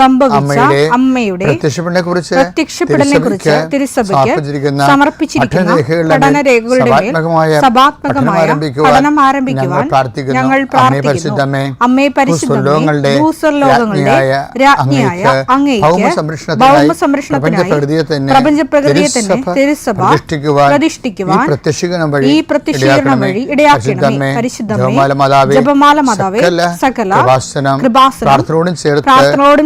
സംഭവിച്ച അമ്മയുടെ പ്രത്യക്ഷപ്പെടനെ കുറിച്ച് പ്രത്യക്ഷപ്പെടലിനെ കുറിച്ച് തിരുസഭയ്ക്ക് സമർപ്പിച്ചിരിക്കുന്ന പഠനരേഖകളുടെ മേൽ സഭാത്മകമായ പഠനം ആരംഭിക്കുവാൻ ഞങ്ങൾ പ്രാർത്ഥിക്കുന്നു. ഭൂസ്വർലോകങ്ങളുടെ രാജ്ഞിയായ അങ്ങേക്ക് തന്നെ തിരുസഭ പ്രതിഷ്ഠിക്കുവാൻ ഈ പ്രത്യക്ഷീകരണം വഴി ഇടയാക്കണമേ. പരിശുദ്ധമേ ജപമാല മാതാവേ സകല കൃപാസനം പ്രാർത്ഥനയോടും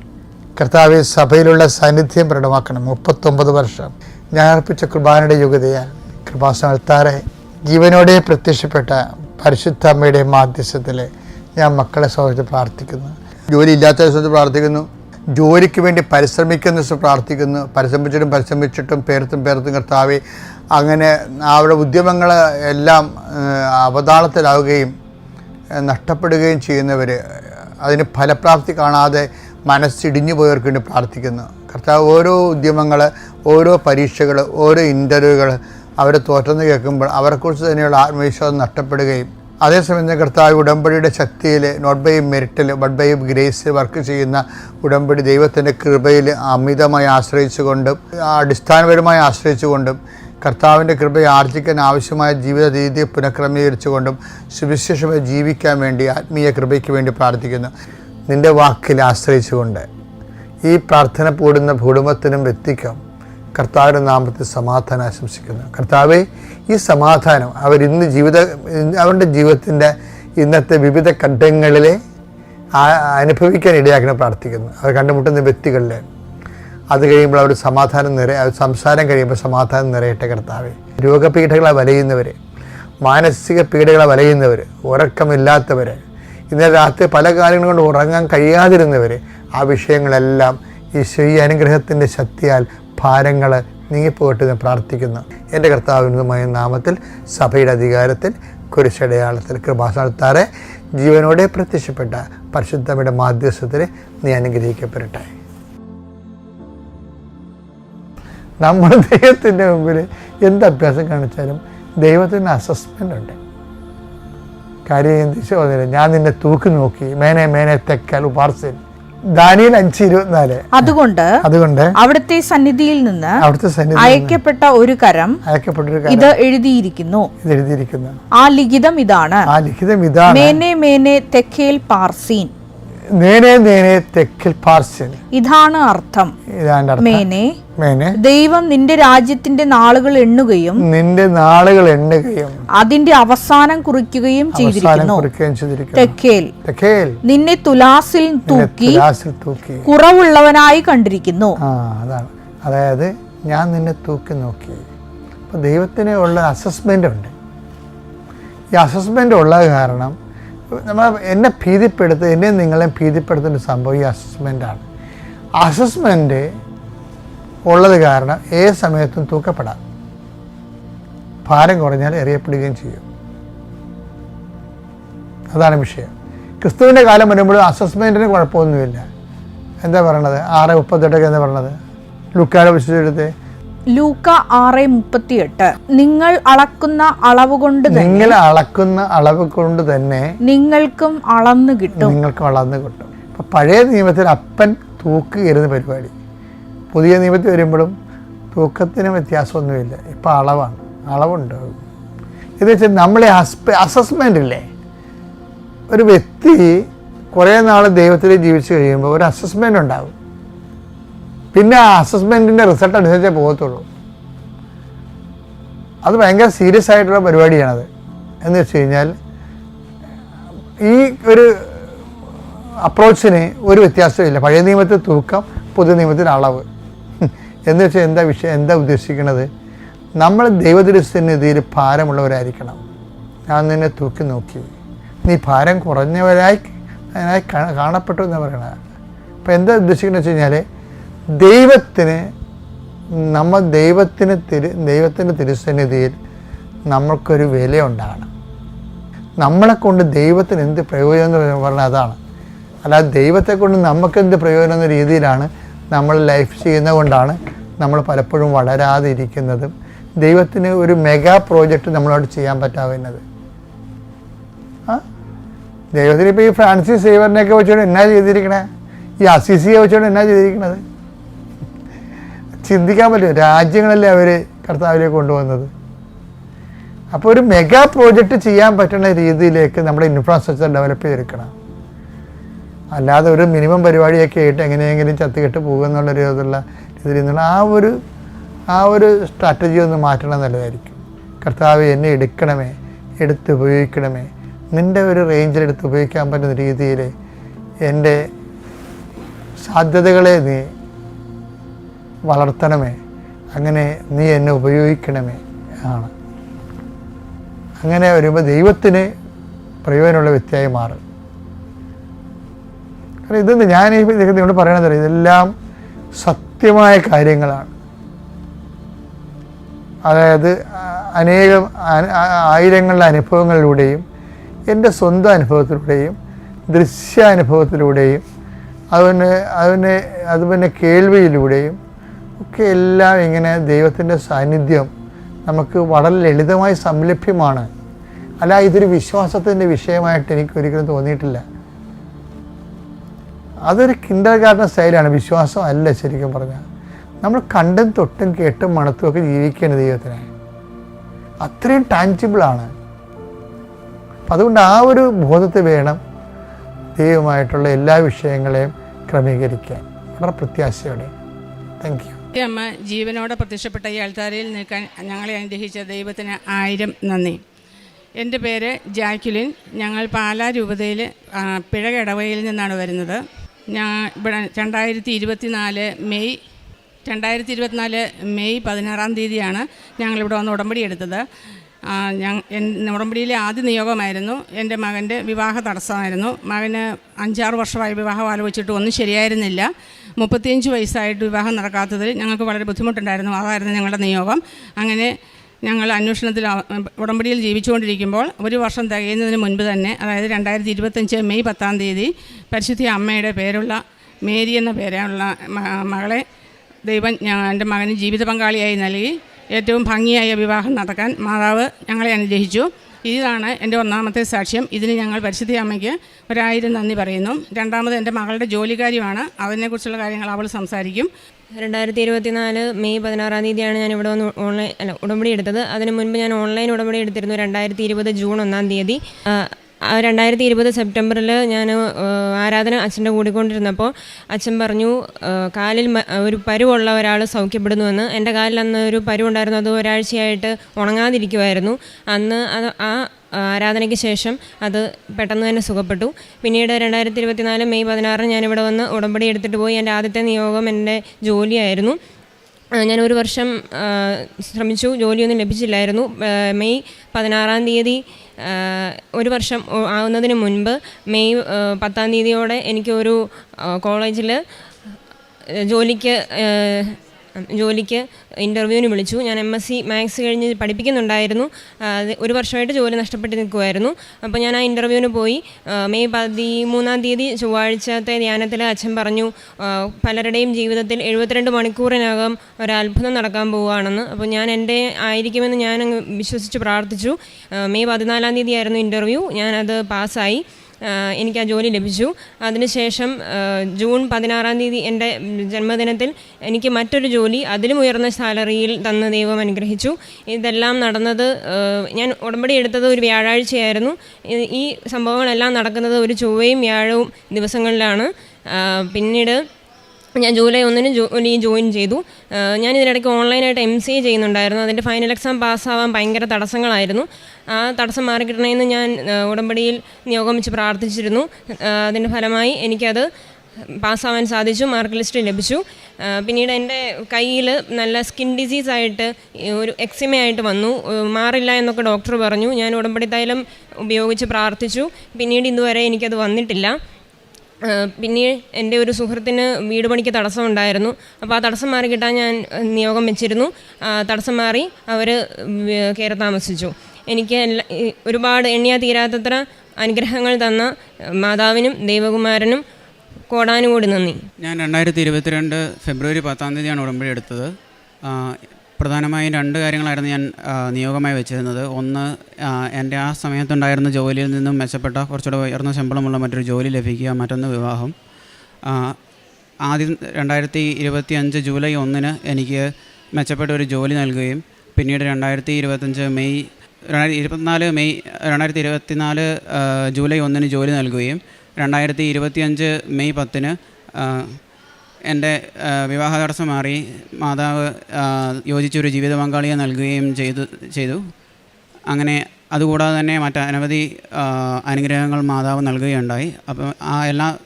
കർത്താവ് സഭയിലുള്ള സാന്നിധ്യം പ്രകടമാക്കണം. മുപ്പത്തൊമ്പത് വർഷം ഞാൻ അർപ്പിച്ച കുർബാനയുടെ യോഗ്യതയാൽ കൃപാസനത്താറെ ജീവനോടെ പ്രത്യക്ഷപ്പെട്ട പരിശുദ്ധ അമ്മയുടെ മാധ്യസ്ഥത്തിൽ ഞാൻ മക്കളെ സംബന്ധിച്ച് പ്രാർത്ഥിക്കുന്നു. ജോലി ഇല്ലാത്ത ദിവസത്തിൽ പ്രാർത്ഥിക്കുന്നു. ജോലിക്ക് വേണ്ടി പരിശ്രമിക്കുന്ന ദിവസം പ്രാർത്ഥിക്കുന്നു. പരിശ്രമിച്ചിട്ടും പരിശ്രമിച്ചിട്ടും പേർത്തും പേർത്തും കർത്താവെ അങ്ങനെ അവരുടെ ഉദ്യമങ്ങൾ എല്ലാം അവതാളത്തിലാവുകയും നഷ്ടപ്പെടുകയും ചെയ്യുന്നവർ അതിന് ഫലപ്രാപ്തി കാണാതെ മനസ്സിടിഞ്ഞു പോയവർക്ക് വേണ്ടി പ്രാർത്ഥിക്കുന്നു. കർത്താവ് ഓരോ ഉദ്യമങ്ങൾ ഓരോ പരീക്ഷകൾ ഓരോ ഇന്റർവ്യൂകൾ അവർ തോറ്റെന്ന് കേൾക്കുമ്പോൾ അവരെക്കുറിച്ച് തന്നെയുള്ള ആത്മവിശ്വാസം നഷ്ടപ്പെടുകയും അതേസമയം തന്നെ കർത്താവ് ഉടമ്പടിയുടെ ശക്തിയിൽ നോട്ട് ബൈ മെറിറ്റിൽ ബട്ട് ബൈ ഗ്രേസ് വർക്ക് ചെയ്യുന്ന ഉടമ്പടി ദൈവത്തിന്റെ കൃപയിൽ അമിതമായി ആശ്രയിച്ചുകൊണ്ടും അടിസ്ഥാനപരമായി ആശ്രയിച്ചുകൊണ്ടും കർത്താവിന്റെ കൃപയെ ആർജിക്കാൻ ആവശ്യമായ ജീവിത രീതിയെ പുനഃക്രമീകരിച്ചുകൊണ്ടും സുവിശേഷമായി ജീവിക്കാൻ വേണ്ടി ആത്മീയ കൃപയ്ക്ക് വേണ്ടി പ്രാർത്ഥിക്കുന്നു. നിന്റെ വാക്കിൽ ആശ്രയിച്ചുകൊണ്ട് ഈ പ്രാർത്ഥന പൂടുന്ന കുടുംബത്തിനും വ്യക്തിക്കും കർത്താവിന്റെ നാമത്തിൽ സമാധാനം ആശംസിക്കുന്നു. കർത്താവെ ഈ സമാധാനം അവരിന്ന് ജീവിത അവരുടെ ജീവിതത്തിന്റെ ഇന്നത്തെ വിവിധ ഘട്ടങ്ങളിലെ അനുഭവിക്കാൻ ഇടയാക്കണം പ്രാർത്ഥിക്കുന്നു. അവർ കണ്ടുമുട്ടുന്ന വ്യക്തികളിൽ അത് കഴിയുമ്പോൾ അവർ സമാധാനം നിറ സംസാരം കഴിയുമ്പോൾ സമാധാനം നിറയട്ടെ കർത്താവെ. രോഗപീഠകളെ വലയുന്നവർ മാനസിക പീഡകളെ വലയുന്നവർ ഉറക്കമില്ലാത്തവർ ഇന്നലെ രാത്രി പല കാര്യങ്ങൾ കൊണ്ട് ഉറങ്ങാൻ കഴിയാതിരുന്നവർ ആ വിഷയങ്ങളെല്ലാം ഈ അനുഗ്രഹത്തിന്റെ ശക്തിയാൽ ഭാരങ്ങൾ നീങ്ങിപ്പോയിട്ട് ഞാൻ പ്രാർത്ഥിക്കുന്നു എന്റെ കർത്താവിനുമായ നാമത്തിൽ സഭയുടെ അധികാരത്തിൽ കുരിശടയാളത്തിൽ കൃപാസ്ഥാനത്താറെ ജീവനോടെ പ്രത്യക്ഷപ്പെട്ട പരിശുദ്ധമയുടെ മാധ്യസ്ഥത്തിൽ നീ അനുഗ്രഹിക്കപ്പെടട്ടെ. നമ്മൾ ദൈവത്തിന്റെ മുമ്പിൽ എന്ത് അഭ്യാസം കാണിച്ചാലും ദൈവത്തിന് അസസ്മെന്റ് ഉണ്ട്. കാര്യം എന്തിച്ചോ പറഞ്ഞില്ല? ഞാൻ നിന്നെ തൂക്കി നോക്കി. മേനെ മേനെ തെക്കൽ ഉപാർസൻ ദാനിയൽ അഞ്ച് ഇരുപത്തിനാല്. അതുകൊണ്ട് അതുകൊണ്ട് അവിടുത്തെ സന്നിധിയിൽ നിന്ന് അവിടുത്തെ സന്നിധി അയക്കപ്പെട്ട ഒരു കരം അയക്കപ്പെട്ട ഒരു ഇത് എഴുതിയിരിക്കുന്നു. ഇത് എഴുതിയിരിക്കുന്നു. ആ ലിഖിതം ഇതാണ്. ആ ലിഖിതം ഇതാണ്. മേനെ മേനെ തെക്കേൽ പാർസീൻ. നേരെ നേരെ തെക്കിൽ പാർസൻ ഇതാണ് അർത്ഥം. ഇതാണ്ട് അർത്ഥം. മേനെ മേനെ. ദൈവം നിന്റെ രാജ്യത്തിന്റെ നാളുകൾ എണ്ണുകയും നിന്റെ നാളുകൾ എണ്ണുകയും അതിന്റെ അവസാനം കുറിക്കുകയും അവസാനം ചെയ്തിരിക്കുന്നു. കുറിക്കുകയും ചെയ്തിരിക്കുന്നു. തെക്കേൽ. തെക്കേൽ. നിന്നെ തുലാസിൽ തൂക്കി തുലാസിൽ തൂക്കി. കുറവുള്ളവനായി കണ്ടിരിക്കുന്നു. ആ അതാണ്. അതായത് ഞാൻ നിന്നെ തൂക്കി നോക്കി. അപ്പോൾ ദൈവത്തിന് ഉള്ള അസസ്മെന്റ് ഉണ്ട്. ഈ അസസ്മെന്റ് ഉള്ളത് കാരണം നമ്മൾ എന്നെ ഭീതിപ്പെടുത്തുക എന്നെ നിങ്ങളെ ഭീതിപ്പെടുത്തുന്ന സംഭവം ഈ അസസ്മെന്റാണ് അസസ്മെന്റ് ഉള്ളത് കാരണം ഏത് സമയത്തും തൂക്കപ്പെടാം. ഭാരം കുറഞ്ഞാൽ എറിയപ്പെടുകയും ചെയ്യും. അതാണ് വിഷയം. ക്രിസ്തുവിന്റെ കാലം വരുമ്പോൾ അസസ്മെന്റിന് കുഴപ്പമൊന്നുമില്ല. എന്താ പറയണത്? ആറ് മുപ്പത്തെട്ടൊക്കെ എന്താ പറയണത്? ലുക്കാടെ വിശുദ്ധത്തെ ലൂക്ക ആറ് മുപ്പത്തിയെട്ട്. നിങ്ങൾ അളക്കുന്ന അളവ് കൊണ്ട് തന്നെ നിങ്ങൾ അളക്കുന്ന അളവ് കൊണ്ട് തന്നെ നിങ്ങൾക്കും അളന്നു കിട്ടും. നിങ്ങൾക്ക് വളർന്ന് കിട്ടും. ഇപ്പൊ പഴയ നിയമത്തിൽ അപ്പൻ തൂക്കുകയായിരുന്നു പരിപാടി. പുതിയ നിയമത്തിൽ വരുമ്പോഴും തൂക്കത്തിന് വ്യത്യാസമൊന്നുമില്ല. ഇപ്പം അളവാണ്. അളവുണ്ടാകും ഇത് വെച്ചാൽ നമ്മളെ അസസ്മെന്റ് അസസ്മെന്റ് ഇല്ലേ ഒരു വ്യക്തി കുറേ നാൾ ദൈവത്തിൽ ജീവിച്ചു കഴിയുമ്പോൾ ഒരു അസസ്മെന്റ് ഉണ്ടാകും. പിന്നെ അസസ്മെന്റിന്റെ റിസൾട്ട് അനുസരിച്ചേ പോകത്തുള്ളൂ. അത് ഭയങ്കര സീരിയസ് ആയിട്ടുള്ള പരിപാടിയാണത്. എന്ന് വെച്ച് കഴിഞ്ഞാൽ ഈ ഒരു അപ്രോച്ചിന് ഒരു വ്യത്യാസമില്ല പഴയ നിയമത്തിൽ തൂക്കം പുതിയ നിയമത്തിൽ അളവ്. എന്ന് വെച്ചാൽ എന്താ വിഷയം എന്താ ഉദ്ദേശിക്കുന്നത്? നമ്മൾ ദൈവദൃശ്യനിധിയിൽ ഭാരമുള്ളവരായിരിക്കണം. ഞാൻ നിന്നെ തൂക്കി നോക്കി. നീ ഭാരം കുറഞ്ഞവരായി കാണപ്പെട്ടു എന്ന് പറയണത്. അപ്പോൾ എന്താ ഉദ്ദേശിക്കുന്നത് വെച്ച് കഴിഞ്ഞാൽ ദൈവത്തിന് നമ്മൾ ദൈവത്തിന് തിരു ദൈവത്തിന്റെ തിരുസന്നിധിയിൽ നമ്മൾക്കൊരു വില ഉണ്ടാകണം നമ്മളെ കൊണ്ട് ദൈവത്തിന് എന്ത് പ്രയോജനം എന്ന് പറഞ്ഞാൽ അതാണ്. അല്ലാതെ ദൈവത്തെ കൊണ്ട് നമുക്ക് എന്ത് പ്രയോജനം എന്ന രീതിയിലാണ് നമ്മൾ ലൈഫ് ചെയ്യുന്നത് കൊണ്ടാണ് നമ്മൾ പലപ്പോഴും വളരാതെ ഇരിക്കുന്നതും ദൈവത്തിന് ഒരു മെഗാ പ്രോജക്റ്റ് നമ്മളോട് ചെയ്യാൻ പറ്റാവുന്നത്. ആ? ദൈവത്തിന് ഇപ്പോൾ ഈ ഫ്രാൻസിസ് സേവറിനെയൊക്കെ വെച്ചുകൊണ്ട് എന്നാ ചെയ്തിരിക്കണേ? ഈ അസിസിയെ വെച്ചുകൊണ്ട് എന്നാ ചെയ്തിരിക്കണത്? ചിന്തിക്കാൻ പറ്റും രാജ്യങ്ങളല്ലേ അവർ കർത്താവിലേക്ക് കൊണ്ടുവന്നത്. അപ്പോൾ ഒരു മെഗാ പ്രോജക്റ്റ് ചെയ്യാൻ പറ്റുന്ന രീതിയിലേക്ക് നമ്മുടെ ഇൻഫ്രാസ്ട്രക്ചർ ഡെവലപ്പ് ചെയ്തെടുക്കണം. അല്ലാതെ ഒരു മിനിമം പരിപാടിയൊക്കെ ആയിട്ട് എങ്ങനെയെങ്കിലും ചത്തുകെട്ട് പോകുക എന്നുള്ള രീതിയിലുള്ള രീതിയിൽ നിന്നുള്ള ആ ഒരു ആ ഒരു സ്ട്രാറ്റജി ഒന്ന് മാറ്റണം നല്ലതായിരിക്കും. കർത്താവ് എന്നെ എടുക്കണമേ എടുത്ത് ഉപയോഗിക്കണമേ. നിന്റെ ഒരു റേഞ്ചിൽ എടുത്ത് ഉപയോഗിക്കാൻ പറ്റുന്ന രീതിയിൽ എന്റെ സാധ്യതകളെ നീ വളർത്തണമേ. അങ്ങനെ നീ എന്നെ ഉപയോഗിക്കണമേ ആണ്. അങ്ങനെ വരുമ്പോൾ ദൈവത്തിന് പ്രയോജനമുള്ള വ്യക്തിയായി മാറും. കാരണം ഇതെന്ത്? ഞാൻ ഈ നിങ്ങളോട് പറയണതല്ല ഇതെല്ലാം സത്യമായ കാര്യങ്ങളാണ്. അതായത് അനേകം ആയിരങ്ങളുടെ അനുഭവങ്ങളിലൂടെയും എന്റെ സ്വന്തം അനുഭവത്തിലൂടെയും ദൃശ്യാനുഭവത്തിലൂടെയും അതുപോലെ അതുപോലെ അതുപോലെ കേൾവിയിലൂടെയും ഒക്കെ എല്ലാം ഇങ്ങനെ ദൈവത്തിന്റെ സാന്നിധ്യം നമുക്ക് വളരെ ലളിതമായി സംലഭ്യമാണ്. അല്ല ഇതൊരു വിശ്വാസത്തിന്റെ വിഷയമായിട്ട് എനിക്ക് ഒരിക്കലും തോന്നിയിട്ടില്ല. അതൊരു കിൻഡർ ഗാർഡൻ സ്റ്റൈലാണ് വിശ്വാസം അല്ല ശരിക്കും പറഞ്ഞാൽ നമ്മൾ കണ്ടും തൊട്ടും കേട്ടും മണത്തും ഒക്കെ ജീവിക്കേണ്ട ദൈവത്തിനെ. അത്രയും ടാഞ്ചിബിളാണ് അപ്പം അതുകൊണ്ട് ആ ഒരു ബോധത്തിൽ വേണം ദൈവമായിട്ടുള്ള എല്ലാ വിഷയങ്ങളെയും ക്രമീകരിക്കാൻ. വളരെ പ്രത്യാശയോടെ. താങ്ക് യു അമ്മ ജീവനോടെ പ്രത്യക്ഷപ്പെട്ട ഈ അൾത്താരയിൽ നിൽക്കാൻ ഞങ്ങളെ അനുഗ്രഹിച്ച ദൈവത്തിന് ആയിരം നന്ദി. എന്റെ പേര് ജാക്യുലിൻ ഞങ്ങൾ പാലാ രൂപതയിൽ പിഴകടവയിൽ നിന്നാണ് വരുന്നത്. ഞാൻ ഇവിടെ രണ്ടായിരത്തി ഇരുപത്തി നാല് മെയ് രണ്ടായിരത്തി ഇരുപത്തിനാല് മെയ് പതിനാറാം തീയതിയാണ് ഞങ്ങളിവിടെ വന്ന് ഉടമ്പടി എടുത്തത്. ഞാൻ ഉടമ്പടിയിലെ ആദ്യ നിയോഗമായിരുന്നു. എന്റെ മകന്റെ വിവാഹ തടസ്സമായിരുന്നു. മകന് അഞ്ചാറ് വർഷമായി വിവാഹം ആലോചിച്ചിട്ട് ഒന്നും ശരിയായിരുന്നില്ല. മുപ്പത്തിയഞ്ച് വയസ്സായിട്ട് വിവാഹം നടക്കാത്തതിൽ ഞങ്ങൾക്ക് വളരെ ബുദ്ധിമുട്ടുണ്ടായിരുന്നു. അതായിരുന്നു ഞങ്ങളുടെ നിയോഗം. അങ്ങനെ ഞങ്ങൾ അന്വേഷണത്തിൽ ഉടമ്പടിയിൽ ജീവിച്ചുകൊണ്ടിരിക്കുമ്പോൾ ഒരു വർഷം തികയുന്നതിന് മുൻപ് തന്നെ അതായത് രണ്ടായിരത്തി ഇരുപത്തഞ്ച് മെയ് പത്താം തീയതി പരിശുദ്ധി അമ്മയുടെ പേരുള്ള മേരി എന്ന പേരുള്ള മകളെ ദൈവം എന്റെ മകന് ജീവിത പങ്കാളിയായി നൽകി. ഏറ്റവും ഭംഗിയായ വിവാഹം നടക്കാൻ മാതാവ് ഞങ്ങളെ അനുഗ്രഹിച്ചു. ഇതാണ് എന്റെ ഒന്നാമത്തെ സാക്ഷ്യം. ഇതിന് ഞങ്ങൾ പരിശുദ്ധി അമ്മയ്ക്ക് ഒരായിരം നന്ദി പറയുന്നു. രണ്ടാമത് എന്റെ മകളുടെ ജോലിക്കാര്യമാണ് അതിനെക്കുറിച്ചുള്ള കാര്യങ്ങൾ അവൾ സംസാരിക്കും. രണ്ടായിരത്തി ഇരുപത്തിനാല് മെയ് പതിനാറാം തീയതിയാണ് ഞാൻ ഇവിടെ വന്ന് ഓൺലൈൻ അല്ല ഉടമ്പടി എടുത്തത്. അതിന് മുൻപ് ഞാൻ ഓൺലൈൻ ഉടമ്പടി എടുത്തിരുന്നു രണ്ടായിരത്തി ഇരുപത് ജൂൺ ഒന്നാം തീയതി. രണ്ടായിരത്തി ഇരുപത് സെപ്റ്റംബറിൽ ഞാൻ ആരാധന അച്ഛന്റെ കൂടിക്കൊണ്ടിരുന്നപ്പോൾ അച്ഛൻ പറഞ്ഞു കാലിൽ ഒരു പരുവുള്ള ഒരാൾ സൗഖ്യപ്പെടുന്നുവെന്ന്. എന്റെ കാലിൽ അന്ന് ഒരു പരുവുണ്ടായിരുന്നു. അത് ഒരാഴ്ചയായിട്ട് ഉണങ്ങാതിരിക്കുമായിരുന്നു അന്ന് അത് ആ ആരാധനയ്ക്ക് ശേഷം അത് പെട്ടെന്ന് തന്നെ സുഖപ്പെട്ടു. പിന്നീട് രണ്ടായിരത്തി ഇരുപത്തിനാല് മെയ് പതിനാറിന് ഞാനിവിടെ വന്ന് ഉടമ്പടി എടുത്തിട്ട് പോയി. എന്റെ ആദ്യത്തെ നിയോഗം എന്റെ ജോലിയായിരുന്നു. ഞാൻ ഒരു വർഷം ശ്രമിച്ചു ജോലിയൊന്നും ലഭിച്ചില്ലായിരുന്നു. മെയ് പതിനാറാം തീയതി ഒരു വർഷം ആവുന്നതിന് മുൻപ് മെയ് പത്താം തീയതിയോടെ എനിക്കൊരു കോളേജിൽ ജോലിക്ക് ജോലിക്ക് ഇന്റർവ്യൂവിന് വിളിച്ചു. ഞാൻ എം എസ് സി മാത്സ് കഴിഞ്ഞ് പഠിപ്പിക്കുന്നുണ്ടായിരുന്നു. ഒരു വർഷമായിട്ട് ജോലി നഷ്ടപ്പെട്ട് നിൽക്കുമായിരുന്നു അപ്പോൾ ഞാൻ ആ ഇന്റർവ്യൂവിന് പോയി. മെയ് പതിമൂന്നാം തീയതി ചൊവ്വാഴ്ചത്തെ ധ്യാനത്തിൽ അച്ഛൻ പറഞ്ഞു പലരുടെയും ജീവിതത്തിൽ എഴുപത്തിരണ്ട് മണിക്കൂറിനകം ഒരത്ഭുതം നടക്കാൻ പോവുകയാണെന്ന്. അപ്പോൾ ഞാൻ എന്റെ ആയിരിക്കുമെന്ന് ഞാൻ വിശ്വസിച്ച് പ്രാർത്ഥിച്ചു. മെയ് പതിനാലാം തീയതി ആയിരുന്നു ഇന്റർവ്യൂ ഞാനത് പാസ്സായി. എനിക്ക് ആ ജോലി ലഭിച്ചു. അതിനുശേഷം ജൂൺ പതിനാറാം തീയതി എന്റെ ജന്മദിനത്തിൽ എനിക്ക് മറ്റൊരു ജോലി അതിലും ഉയർന്ന സാലറിയിൽ തന്ന ദൈവം അനുഗ്രഹിച്ചു. ഇതെല്ലാം നടന്നത് ഞാൻ ഉടമ്പടി എടുത്തത് ഒരു വ്യാഴാഴ്ചയായിരുന്നു. ഈ സംഭവങ്ങളെല്ലാം നടക്കുന്നത് ഒരു ചൊവ്വയും വ്യാഴവും ദിവസങ്ങളിലാണ്. പിന്നീട് ഞാൻ ജൂലൈ ഒന്നിന് ജോലി ജോയിൻ ചെയ്തു. ഞാൻ ഇതിനിടയ്ക്ക് ഓൺലൈനായിട്ട് എം സി എ ചെയ്യുന്നുണ്ടായിരുന്നു. അതിന്റെ ഫൈനൽ എക്സാം പാസ്സാവാൻ ഭയങ്കര തടസ്സങ്ങളായിരുന്നു. ആ തടസ്സം മാറിക്കിട്ടണമെന്ന് ഞാൻ ഉടമ്പടിയിൽ നിയോഗമിച്ച് പ്രാർത്ഥിച്ചിരുന്നു. അതിന്റെ ഫലമായി എനിക്കത് പാസ്സാവാൻ സാധിച്ചു മാർക്ക് ലിസ്റ്റ് ലഭിച്ചു. പിന്നീട് എന്റെ കയ്യിൽ നല്ല സ്കിൻ ഡിസീസായിട്ട് ഒരു എക്സിമയായിട്ട് വന്നു. മാറില്ല എന്നൊക്കെ ഡോക്ടർ പറഞ്ഞു. ഞാൻ ഉടമ്പടി തൈലം ഉപയോഗിച്ച് പ്രാർത്ഥിച്ചു. പിന്നീട് ഇതുവരെ എനിക്കത് വന്നിട്ടില്ല. പിന്നെ എന്റെ ഒരു സുഹൃത്തിന് വീട് പണിക്ക് തടസ്സം ഉണ്ടായിരുന്നു. അപ്പോൾ ആ തടസ്സം മാറി കിട്ടാൻ ഞാൻ നിയോഗം വെച്ചിരുന്നു. തടസ്സം മാറി അവർ കയറി താമസിച്ചു. എനിക്ക് എല്ലാ ഒരുപാട് എണ്ണിയാ തീരാത്തത്ര അനുഗ്രഹങ്ങൾ തന്ന മാതാവിനും ദേവകുമാരനും കോടാനുകൂടി നന്ദി. ഞാൻ രണ്ടായിരത്തി ഇരുപത്തിരണ്ട് ഫെബ്രുവരി പത്താം തീയതിയാണ് ഉടമ്പടി എടുത്തത്. പ്രധാനമായും രണ്ട് കാര്യങ്ങളായിരുന്നു ഞാൻ നിയോഗമായി വെച്ചിരുന്നത്. ഒന്ന് എന്റെ ആ സമയത്തുണ്ടായിരുന്ന ജോലിയിൽ നിന്നും മെച്ചപ്പെട്ട കുറച്ചുകൂടെ ഉയർന്ന ശമ്പളമുള്ള മറ്റൊരു ജോലി ലഭിക്കുക മറ്റൊന്ന് വിവാഹം. ആദ്യം രണ്ടായിരത്തി ഇരുപത്തി അഞ്ച് ജൂലൈ ഒന്നിന് എനിക്ക് മെച്ചപ്പെട്ട ഒരു ജോലി നൽകുകയും പിന്നീട് രണ്ടായിരത്തി ഇരുപത്തഞ്ച് മെയ് രണ്ടായിരത്തി ഇരുപത്തിനാല് മെയ് രണ്ടായിരത്തി ഇരുപത്തിനാല് ജൂലൈ ഒന്നിന് ജോലി നൽകുകയും രണ്ടായിരത്തി ഇരുപത്തിയഞ്ച് മെയ് പത്തിന് എന്റെ വിവാഹ തടസ്സം മാറി. മാതാവ് യോജിച്ചൊരു ജീവിത പങ്കാളിയെ നൽകുകയും ചെയ്തു ചെയ്തു. അങ്ങനെ അതുകൂടാതെ തന്നെ മറ്റ് അനവധി അനുഗ്രഹങ്ങൾ മാതാവ് നൽകുകയുണ്ടായി. അപ്പം ആ എല്ലാ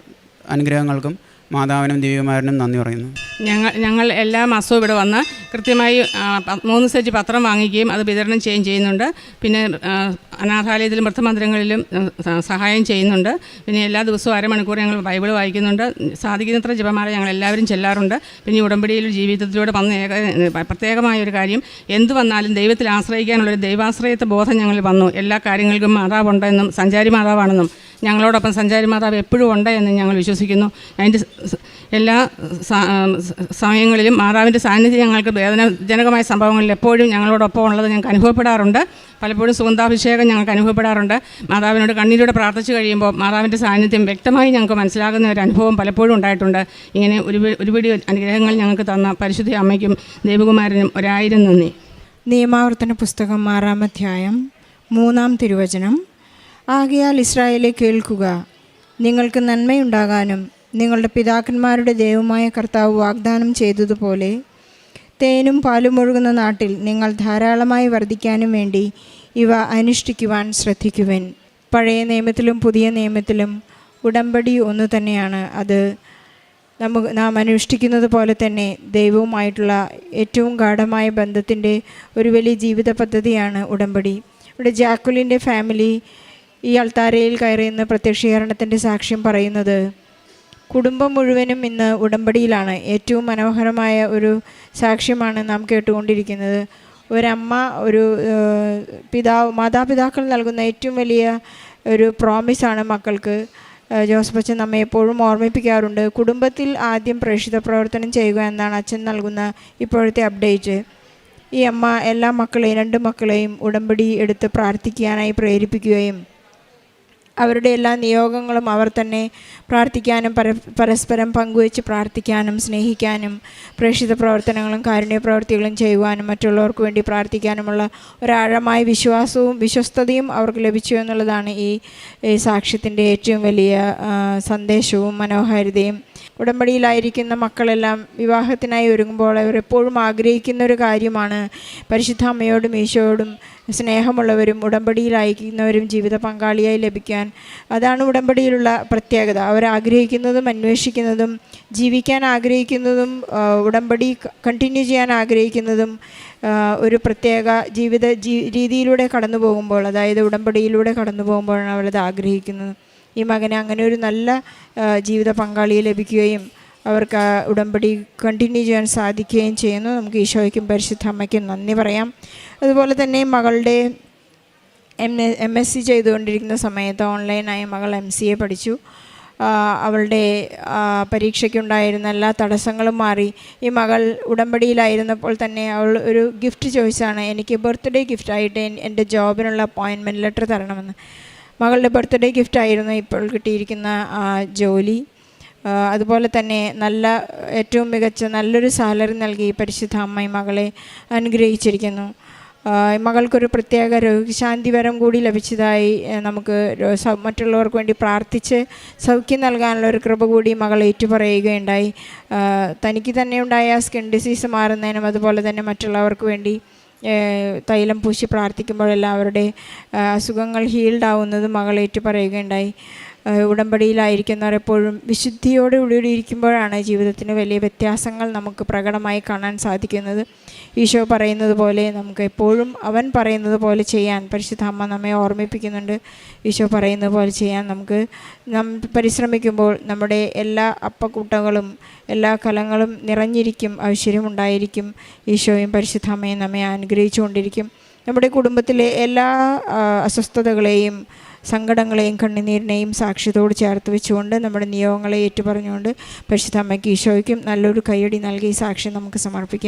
അനുഗ്രഹങ്ങൾക്കും മാതാവിനും ദിവ്യകുമാരനും നന്ദി പറയുന്നു. ഞങ്ങൾ ഞങ്ങൾ എല്ലാ മാസവും ഇവിടെ വന്ന് കൃത്യമായി മൂന്ന് സെറ്റ് പത്രം വാങ്ങിക്കുകയും അത് വിതരണം ചെയ്യുകയും ചെയ്യുന്നുണ്ട്. പിന്നെ അനാഥാലയത്തിലും വൃദ്ധമന്ദിരങ്ങളിലും സഹായം ചെയ്യുന്നുണ്ട്. പിന്നെ എല്ലാ ദിവസവും അരമണിക്കൂർ ഞങ്ങൾ ബൈബിൾ വായിക്കുന്നുണ്ട്. സാധിക്കുന്നത്ര ജപമാല ഞങ്ങൾ എല്ലാവരും ചെല്ലാറുണ്ട്. പിന്നെ ഉടമ്പടിയിൽ ജീവിതത്തിലൂടെ വന്ന ഏക പ്രത്യേകമായ ഒരു കാര്യം എന്ത് വന്നാലും ദൈവത്തിൽ ആശ്രയിക്കാനുള്ളൊരു ദൈവാശ്രയത്വ ബോധം ഞങ്ങൾ വന്നു. എല്ലാ കാര്യങ്ങൾക്കും മാതാവുണ്ടെന്നും സഞ്ചാരി മാതാവാണെന്നും ഞങ്ങളോടൊപ്പം സഞ്ചാരി മാതാവ് എപ്പോഴും ഉണ്ട് എന്ന് ഞങ്ങൾ വിശ്വസിക്കുന്നു. അതിന്റെ എല്ലാ സമയങ്ങളിലും മാതാവിന്റെ സാന്നിധ്യം ഞങ്ങൾക്ക് വേദനാജനകമായ സംഭവങ്ങളിൽ എപ്പോഴും ഞങ്ങളോടൊപ്പം ഉള്ളത് ഞങ്ങൾക്ക് അനുഭവപ്പെടാറുണ്ട്. പലപ്പോഴും സുഗന്ധാഭിഷേകം ഞങ്ങൾക്ക് അനുഭവപ്പെടാറുണ്ട്. മാതാവിനോട് കണ്ണീരോടെ പ്രാർത്ഥിച്ചു കഴിയുമ്പോൾ മാതാവിന്റെ സാന്നിധ്യം വ്യക്തമായി ഞങ്ങൾക്ക് മനസ്സിലാകുന്ന ഒരു അനുഭവം പലപ്പോഴും ഉണ്ടായിട്ടുണ്ട്. ഇങ്ങനെ ഒരു ഒരുപിടി അനുഗ്രഹങ്ങൾ ഞങ്ങൾക്ക് തന്ന പരിശുദ്ധ അമ്മയ്ക്കും ദേവകുമാരനും ഒരായിരം നന്ദി. നിയമാവർത്തന പുസ്തകം ആറാം അധ്യായം മൂന്നാം തിരുവചനം. ആകയാൽ ഇസ്രായേലെ കേൾക്കുക. നിങ്ങൾക്ക് നന്മയുണ്ടാകാനും നിങ്ങളുടെ പിതാക്കന്മാരുടെ ദൈവമായ കർത്താവ് വാഗ്ദാനം ചെയ്തതുപോലെ തേനും പാലും ഒഴുകുന്ന നാട്ടിൽ നിങ്ങൾ ധാരാളമായി വർദ്ധിക്കാനും വേണ്ടി ഇവ അനുഷ്ഠിക്കുവാൻ ശ്രദ്ധിക്കുവൻ. പഴയ നിയമത്തിലും പുതിയ നിയമത്തിലും ഉടമ്പടി ഒന്നു തന്നെയാണ്. അത് നമുക്ക് നാം അനുഷ്ഠിക്കുന്നത് പോലെ തന്നെ ദൈവവുമായിട്ടുള്ള ഏറ്റവും ഗാഠമായ ബന്ധത്തിന്റെ ഒരു വലിയ ജീവിത പദ്ധതിയാണ് ഉടമ്പടി. ഇവിടെ ജാക്കുലിന്റെ ഫാമിലി ഈ അൾത്താരയിൽ കയറിയെന്ന് പ്രത്യക്ഷീകരണത്തിന്റെ സാക്ഷ്യം പറയുന്നത് കുടുംബം മുഴുവനും ഇന്ന് ഉടമ്പടിയിലാണ്. ഏറ്റവും മനോഹരമായ ഒരു സാക്ഷ്യമാണ് നാം കേട്ടുകൊണ്ടിരിക്കുന്നത്. ഒരമ്മ ഒരു പിതാവ് മാതാപിതാക്കൾ നൽകുന്ന ഏറ്റവും വലിയ ഒരു പ്രോമിസാണ് മക്കൾക്ക്. ജോസഫ് അച്ഛൻ നമ്മെ എപ്പോഴും ഓർമ്മിപ്പിക്കാറുണ്ട്. കുടുംബത്തിൽ ആദ്യം പ്രേക്ഷിത പ്രവർത്തനം ചെയ്യുക എന്നാണ് അച്ഛൻ നൽകുന്ന ഇപ്പോഴത്തെ അപ്ഡേറ്റ്. ഈ അമ്മ എല്ലാ മക്കളെയും രണ്ട് മക്കളെയും ഉടമ്പടി എടുത്ത് പ്രാർത്ഥിക്കാനായി പ്രേരിപ്പിക്കുകയും അവരുടെ എല്ലാ നിയോഗങ്ങളും അവർ തന്നെ പ്രാർത്ഥിക്കാനും പര പരസ്പരം പങ്കുവെച്ച് പ്രാർത്ഥിക്കാനും സ്നേഹിക്കാനും പ്രേക്ഷിത പ്രവർത്തനങ്ങളും കാരുണ്യ പ്രവർത്തികളും ചെയ്യുവാനും മറ്റുള്ളവർക്ക് വേണ്ടി പ്രാർത്ഥിക്കാനുമുള്ള ഒരാഴമായ വിശ്വാസവും വിശ്വസ്തതയും അവർക്ക് ലഭിച്ചു എന്നുള്ളതാണ് ഈ സാക്ഷ്യത്തിന്റെ ഏറ്റവും വലിയ സന്ദേശവും മനോഹാരിതയും. ഉടമ്പടിയിലായിരിക്കുന്ന മക്കളെല്ലാം വിവാഹത്തിനായി ഒരുങ്ങുമ്പോൾ അവർ എപ്പോഴും ആഗ്രഹിക്കുന്ന ഒരു കാര്യമാണ് പരിശുദ്ധ അമ്മയോടും ഈശോയോടും സ്നേഹമുള്ളവരും ഉടമ്പടിയിൽ അയക്കുന്നവരും ജീവിത പങ്കാളിയായി ലഭിക്കാൻ അതാണ് ഉടമ്പടിയിലുള്ള പ്രത്യേകത. അവർ ആഗ്രഹിക്കുന്നതും അന്വേഷിക്കുന്നതും ജീവിക്കാൻ ആഗ്രഹിക്കുന്നതും ഉടമ്പടി കണ്ടിന്യൂ ചെയ്യാൻ ആഗ്രഹിക്കുന്നതും ഒരു പ്രത്യേക ജീവിത രീതിയിലൂടെ കടന്നു പോകുമ്പോൾ അതായത് ഉടമ്പടിയിലൂടെ കടന്നു പോകുമ്പോഴാണ് അവരത് ആഗ്രഹിക്കുന്നത്. ഈ മകന് അങ്ങനെ ഒരു നല്ല ജീവിത പങ്കാളിയെ ലഭിക്കുകയും അവർക്ക് ഉടമ്പടി കണ്ടിന്യൂ ചെയ്യാൻ സാധിക്കുകയും ചെയ്യുന്നു. നമുക്ക് ഈശോയ്ക്കും പരിശുദ്ധ അമ്മയ്ക്കും നന്ദി പറയാം. അതുപോലെ തന്നെ മകളുടെ എം എം എസ് സി ചെയ്തുകൊണ്ടിരിക്കുന്ന സമയത്ത് ഓൺലൈനായി മകൾ എം സി എ പഠിച്ചു. അവളുടെ പരീക്ഷയ്ക്കുണ്ടായിരുന്ന എല്ലാ തടസ്സങ്ങളും മാറി. ഈ മകൾ ഉടമ്പടിയിലായിരുന്നപ്പോൾ തന്നെ അവൾ ഒരു ഗിഫ്റ്റ് ചോദിച്ചാണ് എനിക്ക് ബർത്ത്ഡേ ഗിഫ്റ്റായിട്ട് എൻ- എന്റെ ജോബിനുള്ള അപ്പോയിൻമെന്റ് ലെറ്റർ തരണമെന്ന്. മകളുടെ ബർത്ത്ഡേ ഗിഫ്റ്റായിരുന്നു ഇപ്പോൾ കിട്ടിയിരിക്കുന്ന ജോലി. അതുപോലെ തന്നെ നല്ല ഏറ്റവും മികച്ച നല്ലൊരു സാലറി നൽകി പരിശുദ്ധ അമ്മ മകളെ അനുഗ്രഹിച്ചിരിക്കുന്നു. മകൾക്കൊരു പ്രത്യേക രോഗശാന്തി വരം കൂടി ലഭിച്ചതായി നമുക്ക് മറ്റുള്ളവർക്ക് വേണ്ടി പ്രാർത്ഥിച്ച് സൗഖ്യം നൽകാനുള്ള ഒരു കൃപ കൂടി മകൾ ഏറ്റുപറയുകയുണ്ടായി. തനിക്ക് തന്നെ ഉണ്ടായ സ്കിൻ ഡിസീസ് മാറുന്നതിനും അതുപോലെ തന്നെ മറ്റുള്ളവർക്ക് വേണ്ടി തൈലം പൂശി പ്രാർത്ഥിക്കുമ്പോഴെല്ലാം അവരുടെ അസുഖങ്ങൾ ഹീൽഡ് ആവുന്നത് മകൾ ഏറ്റു പറയുകയുണ്ടായി ഏഹ് ഉടമ്പടിയിലായിരിക്കുന്നവർ എപ്പോഴും വിശുദ്ധിയോടെ ഇരിക്കുമ്പോഴാണ് ജീവിതത്തിന് വലിയ വ്യത്യാസങ്ങൾ നമുക്ക് പ്രകടമായി കാണാൻ സാധിക്കുന്നത്. ഈശോ പറയുന്നത് പോലെ നമുക്ക് എപ്പോഴും അവൻ പറയുന്നത് പോലെ ചെയ്യാൻ പരിശുദ്ധ അമ്മ നമ്മെ ഓർമ്മിപ്പിക്കുന്നുണ്ട്. ഈശോ പറയുന്നത് പോലെ ചെയ്യാൻ നമുക്ക് നാം പരിശ്രമിക്കുമ്പോൾ നമ്മുടെ എല്ലാ അപ്പക്കൂട്ടങ്ങളും എല്ലാ കലങ്ങളും നിറഞ്ഞിരിക്കും ഐശ്വര്യമുണ്ടായിരിക്കും. ഈശോയും പരിശുദ്ധ അമ്മയും നമ്മെ അനുഗ്രഹിച്ചുകൊണ്ടിരിക്കും. നമ്മുടെ കുടുംബത്തിലെ എല്ലാ അസ്വസ്ഥതകളെയും സങ്കടങ്ങളെയും കണ്ണുനീരിനെയും സാക്ഷ്യത്തോട് ചേർത്ത് വെച്ചുകൊണ്ട് നമ്മുടെ നിയോഗങ്ങളെ ഏറ്റുപറഞ്ഞുകൊണ്ട് പരിശുദ്ധ അമ്മയ്ക്ക് ഈശോയ്ക്കും നല്ലൊരു കൈയടി നൽകി സാക്ഷ്യം നമുക്ക് സമർപ്പിക്കാം.